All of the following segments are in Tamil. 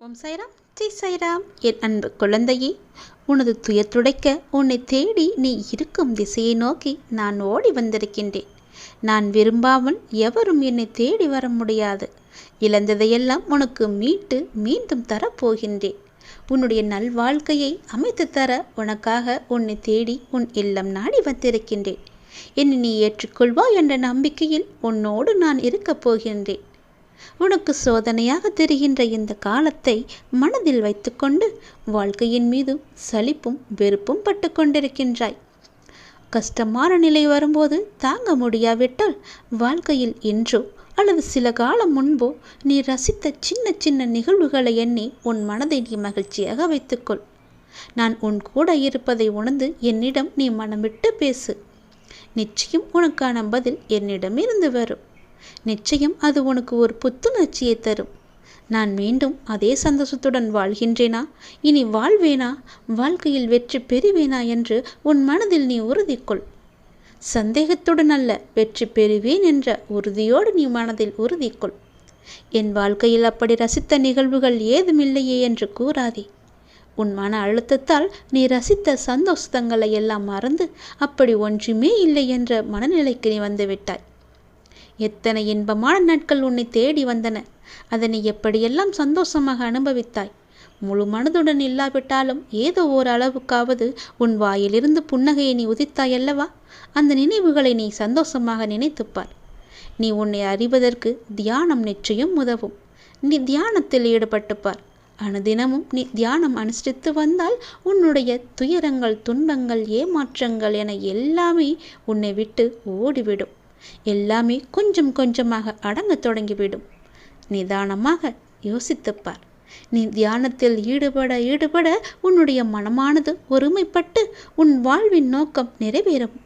ஓம் சைராம். ஜெய் சைராம். என் அன்பு குழந்தையே உனது துயர் துடைக்க உன்னை தேடி நீ இருக்கும் திசையை நோக்கி நான் ஓடி வந்திருக்கின்றேன். நான் விரும்பாமல் எவரும் என்னை தேடி வர முடியாது. இழந்ததையெல்லாம் உனக்கு மீட்டு மீண்டும் தரப்போகின்றேன். உன்னுடைய நல்வாழ்க்கையை அமைத்து தர உனக்காக உன்னை தேடி உன் இல்லம் நாடி வந்திருக்கின்றேன். என்னை நீ ஏற்றுக்கொள்வா என்ற நம்பிக்கையில் உன்னோடு நான் இருக்கப் போகின்றேன். உனக்கு சோதனையாக தெரிகின்ற இந்த காலத்தை மனதில் வைத்துக்கொண்டு வாழ்க்கையின் மீதும் சலிப்பும் வெறுப்பும் பட்டு கொண்டிருக்கின்றாய். கஷ்டமான நிலை வரும்போது தாங்க முடியாவிட்டால் வாழ்க்கையில் இன்றோ அல்லது சில காலம் முன்போ நீ ரசித்த சின்ன சின்ன நிகழ்வுகளை எண்ணி உன் மனதை நீ மகிழ்ச்சியாக வைத்துக்கொள். நான் உன் கூட இருப்பதை உணர்ந்து என்னிடம் நீ மனமிட்டு பேசு. நிச்சயம் உனக்கான பதில் என்னிடமிருந்து வரும். நிச்சயம் அது உனக்கு ஒரு புத்துணர்ச்சியை தரும். நான் மீண்டும் அதே சந்தோஷத்துடன் வாழ்கின்றேனா? இனி வாழ்வேனா? வாழ்க்கையில் வெற்றி பெறுவேனா என்று உன் மனதில் நீ உறுதிக்கொள். சந்தேகத்துடன் அல்ல வெற்றி பெறுவேன் என்ற உறுதியோடு நீ மனதில் உறுதிக்கொள். என் வாழ்க்கையில் அப்படி ரசித்த நிகழ்வுகள் ஏதுமில்லையே என்று கூறாதே. உன் மன அழுத்தத்தால் நீ ரசித்த சந்தோஷங்களை எல்லாம் மறந்து அப்படி ஒன்றுமே இல்லை என்ற மனநிலைக்கு நீ வந்து விட்டாய். எத்தனை இன்பமான நாட்கள் உன்னை தேடி வந்தன. அதனை எப்படியெல்லாம் சந்தோஷமாக அனுபவித்தாய். முழு மனதுடன் இல்லாவிட்டாலும் ஏதோ ஓர் அளவுக்காவது உன் வாயிலிருந்து புன்னகையை நீ உதித்தாய் அல்லவா? அந்த நினைவுகளை நீ சந்தோஷமாக நினைத்துப்பார். நீ உன்னை அறிவதற்கு தியானம் நிச்சயம் உதவும். நீ தியானத்தில் ஈடுபட்டுப்பார். அனுதினமும் நீ தியானம் அனுஷ்டித்து வந்தால் உன்னுடைய துயரங்கள் துன்பங்கள் ஏமாற்றங்கள் என எல்லாமே உன்னை விட்டு ஓடிவிடும். எல்லாமே கொஞ்சம் கொஞ்சமாக அடங்க தொடங்கிவிடும். நிதானமாக யோசித்துப்பார். நீ தியானத்தில் ஈடுபட ஈடுபட உன்னுடைய மனமானது ஒருமைப்பட்டு உன் வாழ்வின் நோக்கம் நிறைவேறும்.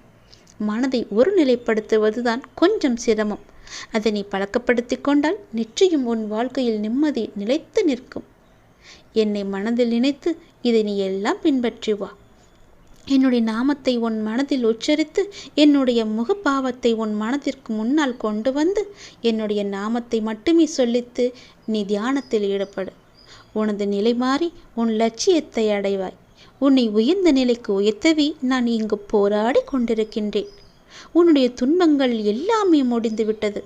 மனதை ஒருநிலைப்படுத்துவதுதான் கொஞ்சம் சிரமம். அதை நீ பழக்கப்படுத்தி கொண்டால் நிச்சயம் உன் வாழ்க்கையில் நிம்மதி நிலைத்து நிற்கும். என்னை மனதில் நினைத்து இதை நீ எல்லாம் பின்பற்றி வா. என்னுடைய நாமத்தை உன் மனதில் உச்சரித்து என்னுடைய முகப்பாவத்தை உன் மனதிற்கு முன்னால் கொண்டு வந்து என்னுடைய நாமத்தை மட்டுமே சொல்லித்து நீ தியானத்தில் ஈடுபடு. உனது நிலை மாறி உன் லட்சியத்தை அடைவாய். உன்னை உயர்ந்த நிலைக்கு உயர்த்தவி நான் இங்கு போராடி கொண்டிருக்கின்றேன். உன்னுடைய துன்பங்கள் எல்லாமே முடிந்து விட்டது.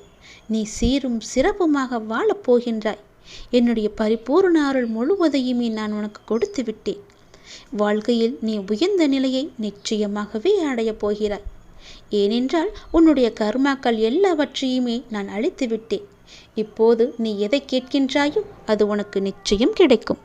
நீ சீரும் சிறப்புமாக வாழப் போகின்றாய். என்னுடைய பரிபூர்ண அருள் முழுவதையுமே நான் உனக்கு கொடுத்து விட்டேன். வாழ்க்கையில் நீ உயர்ந்த நிலையை நிச்சயமாகவே அடையப் போகிறாய். ஏனென்றால் உன்னுடைய கர்மாக்கள் எல்லாவற்றையுமே நான் அழித்து விட்டேன் இப்போது நீ எதை கேட்கின்றாயோ அது உனக்கு நிச்சயம் கிடைக்கும்.